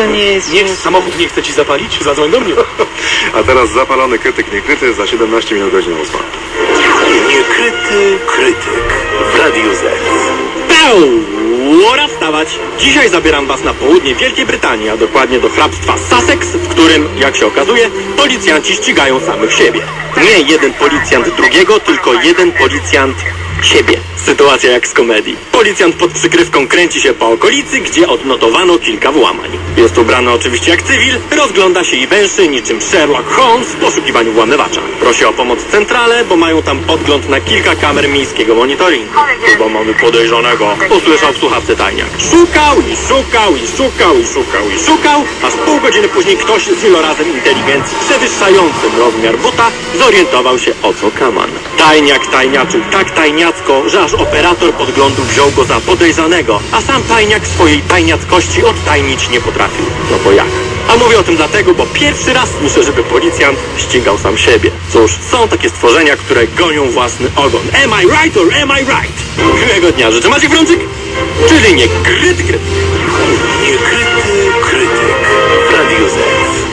To nie jest Niech samochód nie chce ci zapalić, zadzwoń do mnie. A teraz zapalony krytyk niekryty za 17 minut godzina 8. Niekryty krytyk w Radiu Z. Peł! Łora wstawać! Dzisiaj zabieram was na południe Wielkiej Brytanii, a dokładnie do hrabstwa Sussex, w którym, jak się okazuje, policjanci ścigają samych siebie. Nie jeden policjant drugiego, tylko jeden policjant siebie. Sytuacja jak z komedii. Policjant pod przykrywką kręci się po okolicy, gdzie odnotowano kilka włamań. Jest ubrany oczywiście jak cywil, rozgląda się i węszy niczym Sherlock Holmes w poszukiwaniu włamywacza. Prosi o pomoc centralę, bo mają tam podgląd na kilka kamer miejskiego monitoringu. Chyba mamy podejrzanego. Usłyszał w słuchawce tajniak. Szukał i szukał i szukał i szukał i szukał, aż pół godziny później ktoś z ilorazem inteligencji przewyższającym rozmiar buta zorientował się o co kaman. Tajniak tajniaczył tak tajniacko, że aż operator podglądu wziął go za podejrzanego, a sam tajniak swojej tajniackości odtajnić nie potrafił. No bo jak? A mówię o tym dlatego, bo pierwszy raz słyszę, żeby policjant ścigał sam siebie. Cóż, są takie stworzenia, które gonią własny ogon. Am I right or am I right? Miłego dnia życzę. Macie Frączyk? Czyli nie kryty. Niekryty